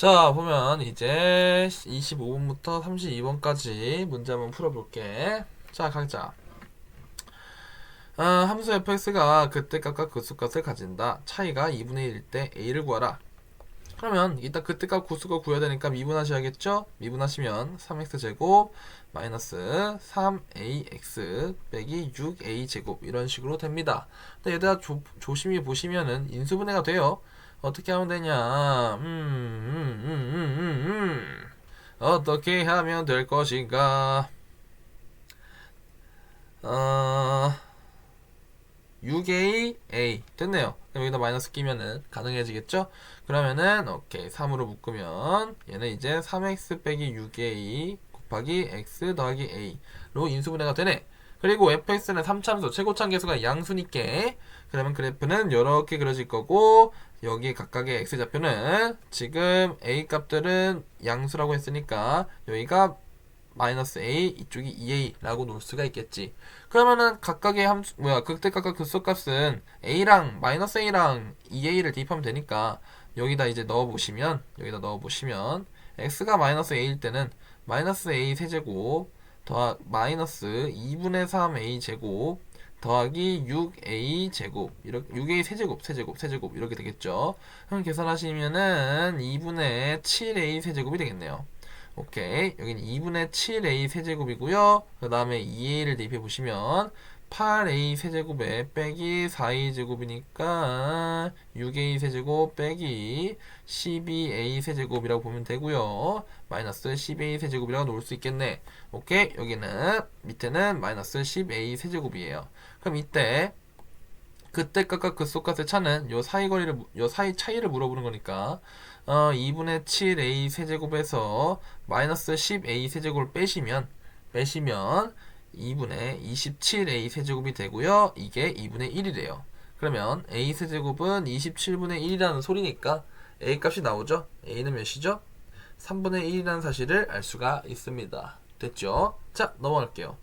자, 보면 이제 25번부터 32번까지 문제 한번 풀어볼게. 자, 각자. 아, 함수 fx가 그때 값과 그수값을 가진다. 차이가 2분의 1일 때 a를 구하라. 그러면 이따 그때 값 구수가 구해야 되니까 미분하셔야겠죠? 미분하시면 3x제곱 마이너스 3ax 빼기 6a 제곱 이런 식으로 됩니다. 근데 얘들아 조, 조심히 보시면은 인수분해가 돼요. 어떻게 하면 되냐? 음, 음, 음, 음, 음, 음. 어떻게 하면 될 것인가? 어, 6a, a. 됐네요. 그럼 여기다 마이너스 끼면은 가능해지겠죠? 그러면은, 오케이. 3으로 묶으면, 얘는 이제 3x 빼기 6a 곱하기 x 더하기 a로 인수분해가 되네. 그리고 fx는 3참수, 최고참 계수가 양수니까, 그러면 그래프는 이렇게 그려질 거고, 여기 각각의 x좌표는 지금 a 값들은 양수라고 했으니까 여기가 마이너스 a 이쪽이 2a라고 놓을 수가 있겠지. 그러면은 각각의 함수 뭐야 극대각과 극소값은 a랑 마이너스 a랑 2a를 대입하면 되니까 여기다 이제 넣어 보시면 여기다 넣어 보시면 x가 마이너스 a일 때는 마이너스 a 세제곱 더하 마이너스 2분의 3a 제곱 더하기 6a 제곱 이렇게 6a 세제곱 세제곱 세제곱 이렇게 되겠죠. 그럼 계산하시면은 2분의 7a 세제곱이 되겠네요. 오케이 여기는 2분의 7a 세제곱이고요. 그 다음에 2a를 대입해 보시면 8a 세제곱에 빼기 4a 제곱이니까 6a 세제곱 빼기 12a 세제곱이라고 보면 되고요. 마이너스 10a 세제곱이라고 놓을 수 있겠네. 오케이 여기는 밑에는 마이너스 10a 세제곱이에요. 그럼 이때 그때 값과 그속값의 차는 요 사이 거리를 무- 요 사이 차이를 물어보는 거니까 어 2분의 7a 세제곱에서 마이너스 10a 세제곱을 빼시면 빼시면 2분의 27a 세제곱이 되고요. 이게 2분의 1이래요. 그러면 a 세제곱은 27분의 1이라는 소리니까 a 값이 나오죠. a는 몇이죠? 3분의 1이라는 사실을 알 수가 있습니다. 됐죠? 자, 넘어갈게요.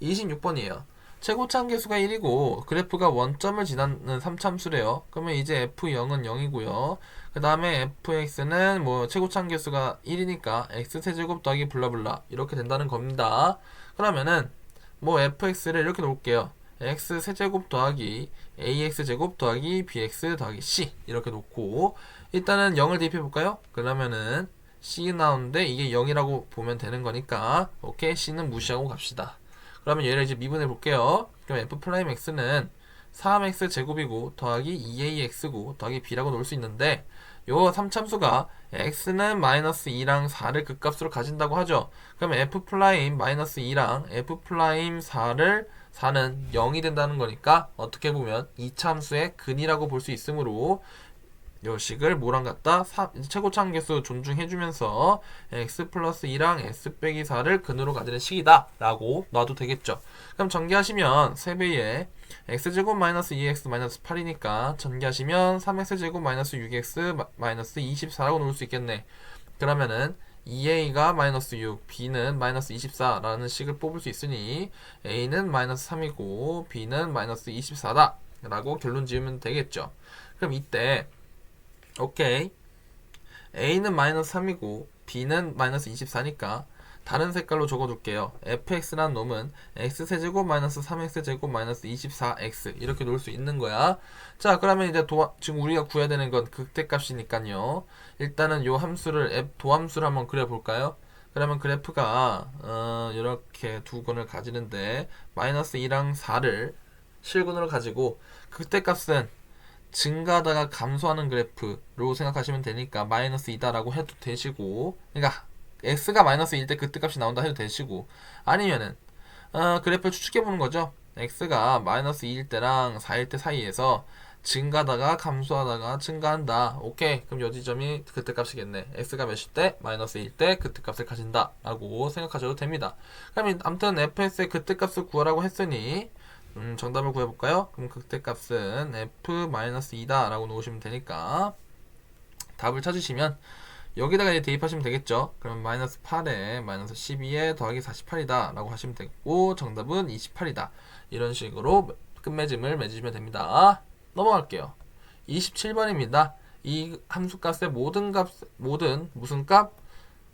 26번이에요. 최고참 계수가 1이고 그래프가 원점을 지나는 3참수래요. 그러면 이제 f0은 0이고요. 그 다음에 fx는 뭐 최고참 계수가 1이니까 x세제곱 더하기 블라블라 이렇게 된다는 겁니다. 그러면은 뭐 fx를 이렇게 놓을게요. x세제곱 더하기 ax제곱 더하기 bx 더하기 c 이렇게 놓고 일단은 0을 대입해 볼까요? 그러면은 c 나오는데 이게 0이라고 보면 되는 거니까 오케이 c는 무시하고 갑시다. 그러면 얘를 이제 미분해 볼게요. 그럼 f 프라임 x는 3x 제곱이고 더하기 2ax고 더하기 b라고 놓을 수 있는데 요 3참수가 x는 마이너스 2랑 4를 극값으로 가진다고 하죠. 그러면 f 프라임 마이너스 2랑 f 프라임 4를 4는 0이 된다는 거니까 어떻게 보면 이 참수의 근이라고 볼 수 있으므로 요 식을 뭐랑 같다? 사- 최고참 계수 존중해주면서 x 플러스 2랑 s 빼기 4를 근으로 가지는 식이다 라고 놔도 되겠죠 그럼 전개하시면 3배에 x제곱 마이너스 2x 마이너스 8이니까 전개하시면 3x제곱 마이너스 6x 마- 마이너스 24라고 놓을 수 있겠네 그러면은 2a가 마이너스 6, b는 마이너스 24라는 식을 뽑을 수 있으니 a는 마이너스 3이고 b는 마이너스 24다 라고 결론 지으면 되겠죠 그럼 이때 오케이. A는 마이너스 3이고 b는 마이너스 24니까 다른 색깔로 적어둘게요. Fx란 놈은 x세제곱 마이너스 3x제곱 마이너스 24x 이렇게 놓을 수 있는 거야. 자 그러면 이제 도와, 지금 우리가 구해야 되는 건 극대값이니까요. 일단은 요 함수를 도함수를 한번 그려볼까요? 그러면 그래프가 어, 이렇게 두 근을 가지는데 마이너스 2랑 4를 실근으로 가지고 극대값은 증가하다가 감소하는 그래프로 생각하시면 되니까 마이너스 2다라고 해도 되시고 그러니까 x가 마이너스 1때 그때 값이 나온다 해도 되시고 아니면은 어, 그래프를 추측해 보는 거죠. X가 마이너스 2일 때랑 4일 때 사이에서 증가하다가 감소하다가 증가한다. 오케이. 그럼 요 지점이 그때 값이겠네. X가 몇일 때? 마이너스 1일 때 그때 값을 가진다 라고 생각하셔도 됩니다. 그럼 아무튼 fs의 그때 값을 구하라고 했으니 음, 정답을 구해볼까요? 그럼 극대값은 f-2다 라고 놓으시면 되니까 답을 찾으시면 여기다가 이제 대입하시면 되겠죠 그럼 마이너스 8에 마이너스 12에 더하기 48이다 라고 하시면 되고 정답은 28이다 이런 식으로 끝맺음을 맺으시면 됩니다 넘어갈게요 27번입니다 이 함수값의 모든 값 모든 무슨 값?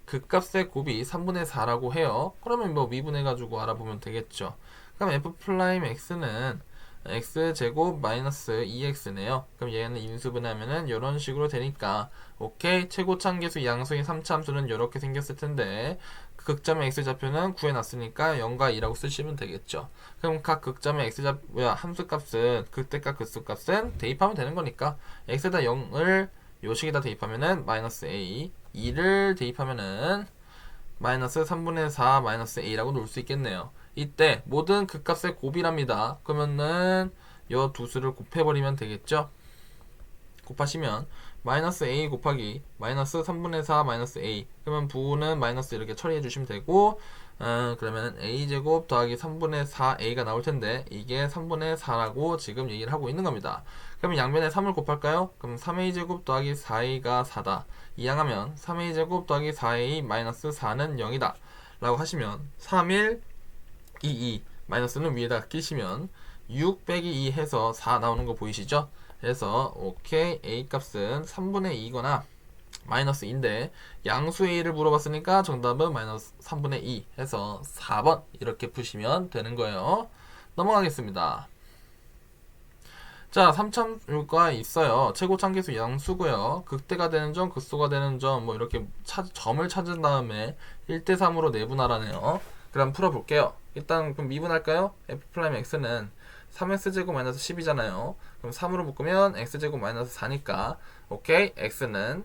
그 값의 곱이 3분의 4라고 해요. 그러면 뭐 미분해 가지고 알아보면 되겠죠. 그럼 f 프라임 x는 x 제곱 마이너스 2x네요. 그럼 얘는 인수분하면은 이런 식으로 되니까 오케이 최고 참계수 양수인 3참수는 이렇게 생겼을 텐데 극점의 x 좌표는 구해놨으니까 0과 2라고 쓰시면 되겠죠. 그럼 각 극점의 x 좌 뭐야 함수 값은 극대값 극소값은 대입하면 되는 거니까 x에다 0을 요식에다 대입하면은 마이너스 a 2를 대입하면은 마이너스 3분의 4 마이너스 a라고 놓을 수 있겠네요. 이때 모든 극값의 곱이랍니다. 그러면은 요 두 수를 곱해버리면 되겠죠? 곱하시면 마이너스 a 곱하기 마이너스 3분의 4 마이너스 a 그러면 부는 마이너스 이렇게 처리해 주시면 되고 어, 그러면 a 제곱 더하기 3분의 4a가 나올 텐데 이게 3분의 4라고 지금 얘기를 하고 있는 겁니다. 그러면 양변에 3을 곱할까요? 그럼 3a 제곱 더하기 4a가 4다. 이항하면 3a 제곱 더하기 4a 마이너스 4는 0이다. 라고 하시면 3, 1, 2, 2 마이너스는 위에다 끼시면 6 빼기 2 해서 4 나오는 거 보이시죠? 그래서 오케이 a 값은 3분의 2거나 마이너스 2인데 양수 a를 물어봤으니까 정답은 마이너스 3분의 2 해서 4번 이렇게 푸시면 되는 거예요. 넘어가겠습니다. 자, 3참유가 있어요. 최고 참계수 양수고요. 극대가 되는 점, 극소가 되는 점, 뭐 이렇게 찾, 점을 찾은 다음에 1대 3으로 내분하라네요. 그럼 풀어볼게요. 일단 그럼 미분할까요? f 프라임 x는 3x제곱 마이너스 10이잖아요. 그럼 3으로 묶으면 x제곱 마이너스 4니까 오케이 x는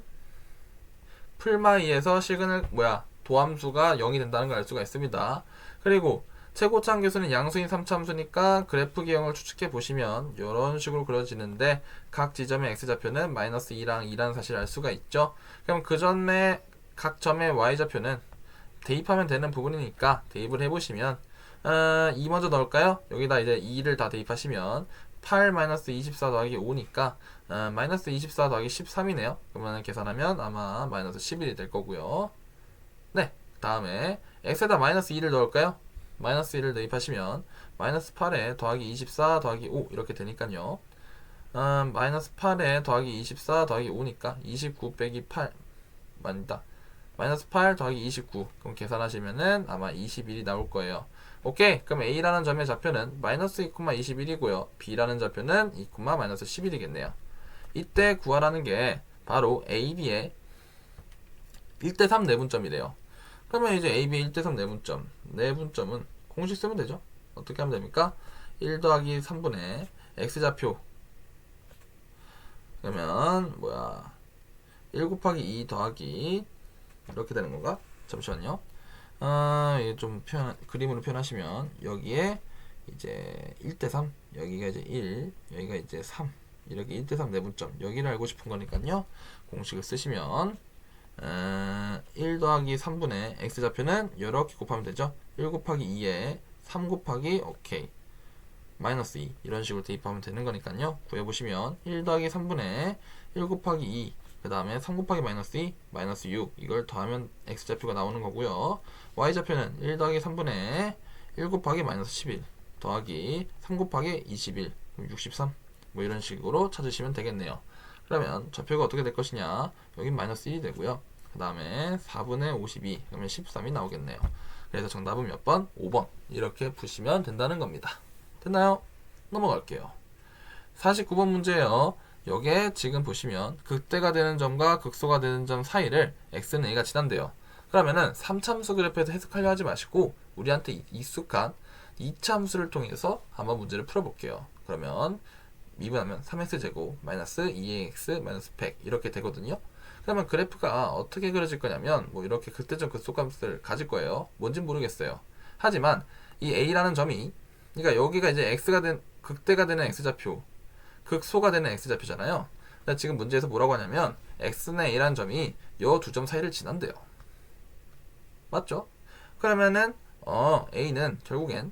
풀마 2에서 시그널 뭐야 도함수가 0이 된다는 걸 알 수가 있습니다. 그리고 최고참 계수는 양수인 3참수니까 그래프 기형을 추측해 보시면 이런 식으로 그려지는데 각 지점의 x좌표는 마이너스 2랑 2라는 사실을 알 수가 있죠. 그럼 그 점의 각 점의 y좌표는 대입하면 되는 부분이니까 대입을 해보시면 어, 2 먼저 넣을까요? 여기다 이제 2를 다 대입하시면 8 마이너스 24 더하기 5니까 어, 마이너스 24 더하기 13이네요. 그러면 계산하면 아마 마이너스 11이 될 거고요. 네, 다음에 x에다 마이너스 2를 넣을까요? 마이너스 1을 대입하시면 마이너스 8에 더하기 24 더하기 5 이렇게 되니까요. 음, 마이너스 8에 더하기 24 더하기 5니까 29 빼기 8 맞다. 마이너스 8 더하기 29 그럼 계산하시면은 아마 21이 나올 거예요. 오케이 그럼 A라는 점의 좌표는 마이너스 2,21이고요. B라는 좌표는 2, 마이너스 11이겠네요. 이때 구하라는 게 바로 A, B의 1대3 내분점이래요. 그러면 이제 A, B 1대3 내분점 내분점은 공식 쓰면 되죠. 어떻게 하면 됩니까? 1 더하기 3분의 X좌표 그러면 뭐야 1 곱하기 2 더하기 이렇게 되는 건가? 잠시만요. 아, 좀 표현, 그림으로 표현하시면, 여기에 이제 1대3, 여기가 이제 1, 여기가 이제 3, 이렇게 1대3 내분점, 여기를 알고 싶은 거니까요. 공식을 쓰시면, 어, 1 더하기 3분의 x좌표는 이렇게 곱하면 되죠. 1 곱하기 2에 3 곱하기, 오케이. 마이너스 2. 이런 식으로 대입하면 되는 거니까요. 구해보시면, 1 더하기 3분의 1 곱하기 2, 그 다음에 3 곱하기 마이너스 2, 마이너스 6 이걸 더하면 x좌표가 나오는 거고요. y좌표는 1 더하기 3분의 1 곱하기 마이너스 11 더하기 3 곱하기 21 63 뭐 이런 식으로 찾으시면 되겠네요. 그러면 좌표가 어떻게 될 것이냐 여긴 마이너스 1이 되고요. 그 다음에 4분의 52 그러면 13이 나오겠네요. 그래서 정답은 몇 번? 5번 이렇게 푸시면 된다는 겁니다. 됐나요? 넘어갈게요. 49번 문제예요. 여기에 지금 보시면 극대가 되는 점과 극소가 되는 점 사이를 x는 a가 지난대요. 그러면은 3참수 그래프에서 해석하려 하지 마시고 우리한테 익숙한 2참수를 통해서 한번 문제를 풀어볼게요. 그러면 미분하면 3x제곱 마이너스 2ax 마이너스 100 이렇게 되거든요. 그러면 그래프가 어떻게 그려질 거냐면 뭐 이렇게 극대점 극소값을 가질 거예요. 뭔진 모르겠어요. 하지만 이 a라는 점이 그러니까 여기가 이제 x가 된 극대가 되는 x좌표 극소가 되는 x좌표잖아요. 지금 문제에서 뭐라고 하냐면 x는 a라는 점이 이두점 사이를 지난대요. 맞죠? 그러면은 어 a는 결국엔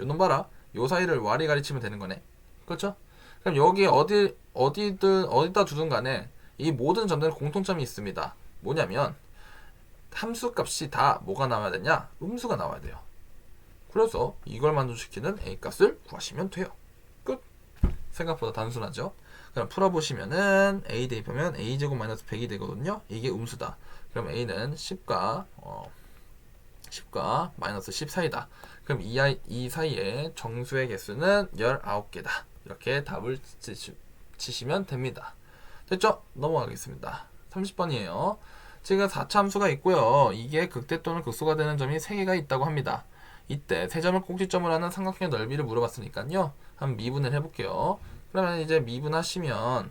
요놈 봐라. 요 사이를 와리 가리 치면 되는 거네. 그렇죠? 그럼 여기 어디 어디든 어디다 두든 간에 이 모든 점들은 공통점이 있습니다. 뭐냐면 함수 값이 다 뭐가 나와야 되냐? 음수가 나와야 돼요. 그래서 이걸 만족시키는 a 값을 구하시면 돼요. 생각보다 단순하죠. 그럼 풀어보시면은 a 대입하면 a 제곱 마이너스 100이 되거든요. 이게 음수다. 그럼 a는 10과 어, 10과 마이너스 10 사이다. 그럼 이, 이 사이에 정수의 개수는 19개다. 이렇게 답을 치시, 치시면 됩니다. 됐죠? 넘어가겠습니다. 30번이에요. 지금 4차 함수가 있고요. 이게 극대 또는 극소가 되는 점이 3개가 있다고 합니다. 이때 세 점을 꼭지점으로 하는 삼각형의 넓이를 물어봤으니까요. 한번 미분을 해볼게요. 그러면 이제 미분하시면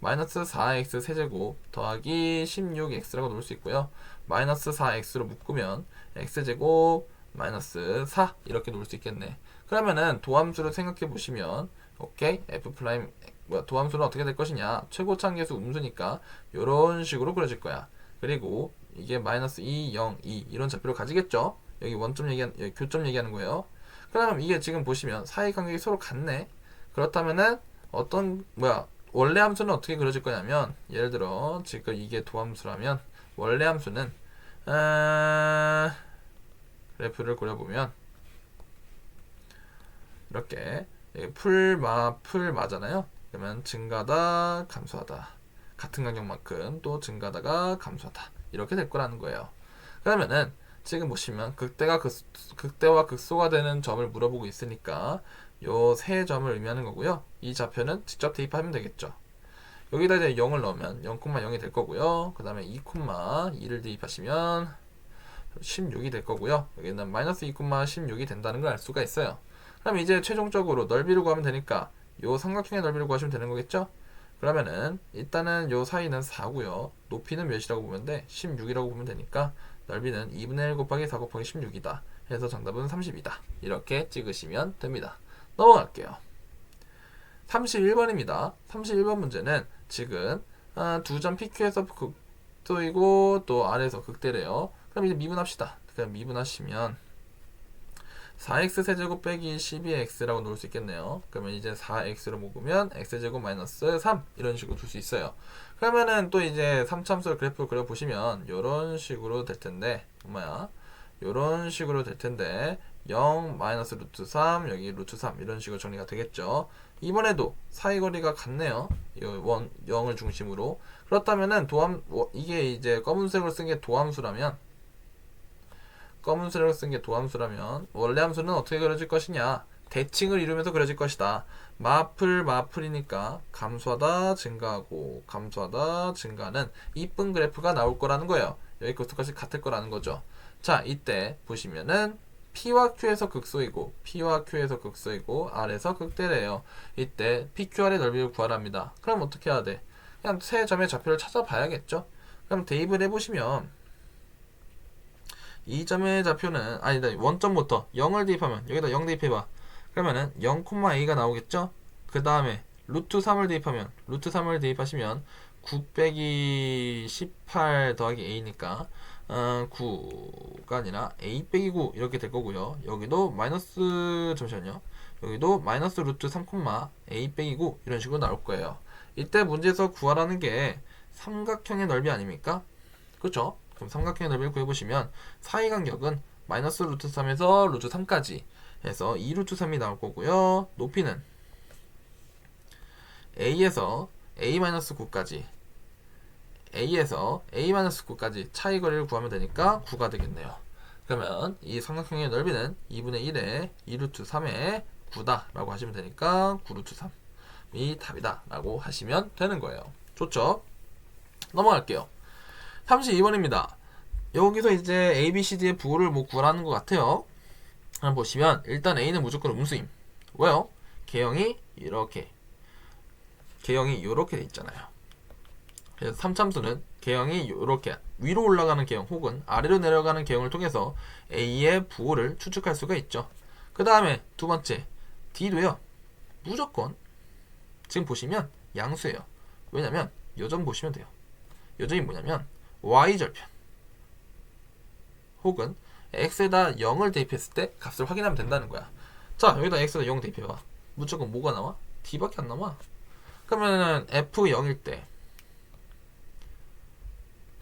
마이너스 4x 세제곱 더하기 16x라고 놓을 수 있고요. 마이너스 4x로 묶으면 x제곱 마이너스 4 이렇게 놓을 수 있겠네. 그러면은 도함수를 생각해 보시면 오케이 f 프라임 뭐야 도함수는 어떻게 될 것이냐 최고차계수 음수니까 이런 식으로 그려질 거야. 그리고 이게 마이너스 2, 0, 2 이런 좌표를 가지겠죠. 여기 원점 얘기한 여기 교점 얘기하는 거예요. 그러면 이게 지금 보시면 사이 간격이 서로 같네. 그렇다면은 어떤 뭐야 원래 함수는 어떻게 그려질 거냐면 예를 들어 지금 이게 도함수라면 원래 함수는 아, 그래프를 그려보면 이렇게 풀마 풀마잖아요. 그러면 증가다 감소하다 같은 간격만큼 또 증가다가 감소하다 이렇게 될 거라는 거예요. 그러면은 지금 보시면 극대가 극, 극대와 극소가 되는 점을 물어보고 있으니까 요 세 점을 의미하는 거고요. 이 좌표는 직접 대입하면 되겠죠. 여기다 이제 0을 넣으면 0,0이 될 거고요. 그 다음에 2,2를 대입하시면 16이 될 거고요. 여기는 마이너스 2,16이 된다는 걸 알 수가 있어요. 그럼 이제 최종적으로 넓이를 구하면 되니까 요 삼각형의 넓이를 구하시면 되는 거겠죠? 그러면은 일단은 요 사이는 4고요. 높이는 몇이라고 보면 돼? 16이라고 보면 되니까 넓이는 2분의 1 곱하기 4 곱하기 16이다. 해서 정답은 30이다. 이렇게 찍으시면 됩니다. 넘어갈게요. 31번입니다. 31번 문제는 지금 아, 두점 PQ에서 극도이고 또 아래에서 극대래요. 그럼 이제 미분합시다. 그럼 미분하시면 4x 세제곱 빼기 12x라고 놓을 수 있겠네요. 그러면 이제 4x로 묶으면 x제곱 마이너스 3 이런 식으로 둘 수 있어요. 그러면은 또 이제 3참수를 그래프 그려보시면 이런 식으로 될 텐데 뭐야 이런 식으로 될 텐데 0 마이너스 루트 3 여기 루트 3 이런 식으로 정리가 되겠죠. 이번에도 사이거리가 같네요. 원 0을 중심으로 그렇다면은 도함 이게 이제 검은색으로 쓴 게 도함수라면 검은색으로 쓴게 도함수라면 원래 함수는 어떻게 그려질 것이냐? 대칭을 이루면서 그려질 것이다. 마플 마플이니까 감소하다 증가하고 감소하다 증가하는 이쁜 그래프가 나올 거라는 거예요. 여기 것까지 같을 거라는 거죠. 자 이때 보시면은 P와 Q에서 극소이고 P와 Q에서 극소이고 R에서 극대래요. 이때 PQR의 넓이를 구하랍니다. 그럼 어떻게 해야 돼? 그냥 세 점의 좌표를 찾아봐야겠죠? 그럼 대입을 해보시면 이 점의 좌표는 아니다 원점부터 0을 대입하면 여기다 0 대입해봐. 그러면은 0,a가 나오겠죠? 그 다음에 루트 3을 대입하면 루트 3을 대입하시면 9 빼기 18 더하기 a니까 어, 9가 아니라 a 빼기 9 이렇게 될 거고요. 여기도 마이너스 잠시만요. 여기도 마이너스 루트 3, a 빼기 9 이런 식으로 나올 거예요. 이때 문제에서 구하라는 게 삼각형의 넓이 아닙니까? 그렇죠 그럼 삼각형의 넓이를 구해보시면 사이 간격은 마이너스 루트 3에서 루트 3까지 해서 2 루트 3이 나올 거고요. 높이는 a에서 a-9까지 a에서 a-9까지 차이 거리를 구하면 되니까 9가 되겠네요. 그러면 이 삼각형의 넓이는 2분의 1에 2 루트 3의 9다 라고 하시면 되니까 9 루트 3이 답이다 라고 하시면 되는 거예요. 좋죠? 넘어갈게요. 32번입니다. 여기서 이제 A, B, C, D의 부호를 뭐 구하라는 것 같아요. 한번 보시면 일단 A는 무조건 음수임. 왜요? 개형이 이렇게 개형이 이렇게 돼 있잖아요. 그래서 3참수는 개형이 이렇게 위로 올라가는 개형 혹은 아래로 내려가는 개형을 통해서 A의 부호를 추측할 수가 있죠. 그 다음에 두 번째 D도요. 무조건 지금 보시면 양수예요. 왜냐면 요점 보시면 돼요. 요점이 뭐냐면 y절편 혹은 x에다 0을 대입했을 때 값을 확인하면 된다는 거야. 자 여기다 x에다 0 대입해봐. 무조건 뭐가 나와? d밖에 안 나와. 그러면은 f0일 때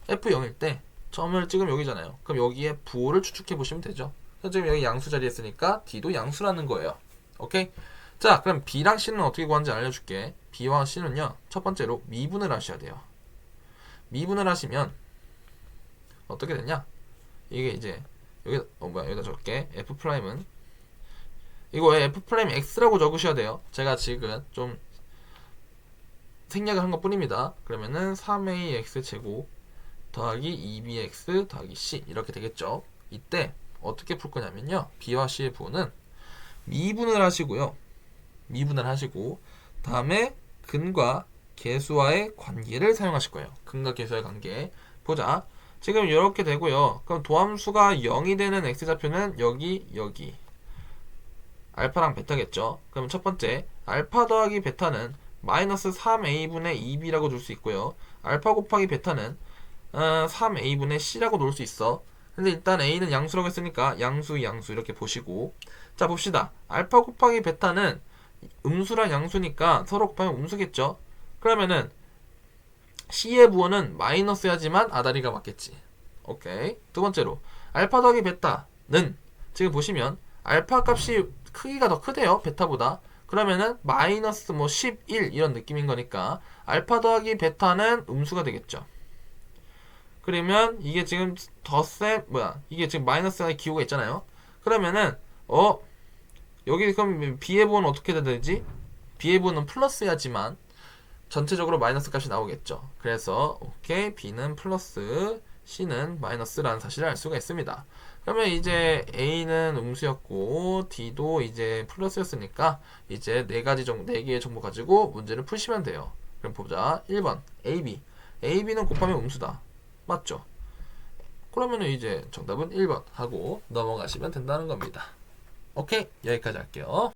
f0일 때 점을 찍으면 여기잖아요. 그럼 여기에 부호를 추측해 보시면 되죠. 지금 여기 양수 자리에 있으니까 d도 양수라는 거예요. 오케이? 자, 그럼 B랑 C는 어떻게 구하는지 알려줄게. B와 C는요, 첫 번째로 미분을 하셔야 돼요. 미분을 하시면 어떻게 되냐? 이게 이제 여기 어 뭐야 여기다 적게 f 프라임은 이거 왜 f 프라임 x라고 적으셔야 돼요. 제가 지금 좀 생략을 한 것 뿐입니다. 그러면은 3ax 제곱 더하기 2bx 더하기 c 이렇게 되겠죠. 이때 어떻게 풀 거냐면요. b와 c의 부호는 미분을 하시고요. 미분을 하시고 다음에 근과 계수와의 관계를 사용하실 거예요. 근과 계수와의 관계 보자. 지금 이렇게 되고요. 그럼 도함수가 0이 되는 x좌표는 여기 여기 알파랑 베타겠죠. 그럼 첫 번째 알파 더하기 베타는 마이너스 3a분의 2b라고 줄 수 있고요. 알파 곱하기 베타는 어, 3a분의 c라고 놓을 수 있어. 근데 일단 a는 양수라고 했으니까 양수 양수 이렇게 보시고 자 봅시다. 알파 곱하기 베타는 음수랑 양수니까 서로 곱하면 음수겠죠. 그러면은 C의 부호는 마이너스야지만 아다리가 맞겠지. 오케이. 두 번째로 알파 더하기 베타는 지금 보시면 알파 값이 크기가 더 크대요. 베타보다. 그러면은 마이너스 뭐 11 이런 느낌인 거니까 알파 더하기 베타는 음수가 되겠죠. 그러면 이게 지금 덧셈 뭐야 이게 지금 마이너스의 기호가 있잖아요. 그러면은 어 여기 그럼 B의 부호는 어떻게 돼야 되지? B의 부호는 플러스야지만 전체적으로 마이너스 값이 나오겠죠. 그래서 오케이 B는 플러스 C는 마이너스라는 사실을 알 수가 있습니다. 그러면 이제 A는 음수였고 D도 이제 플러스였으니까 이제 네 가지 정도 네 개의 정보 가지고 문제를 푸시면 돼요. 그럼 보자. 1번 AB AB는 곱하면 음수다. 맞죠? 그러면은 이제 정답은 1번 하고 넘어가시면 된다는 겁니다. 오케이 여기까지 할게요.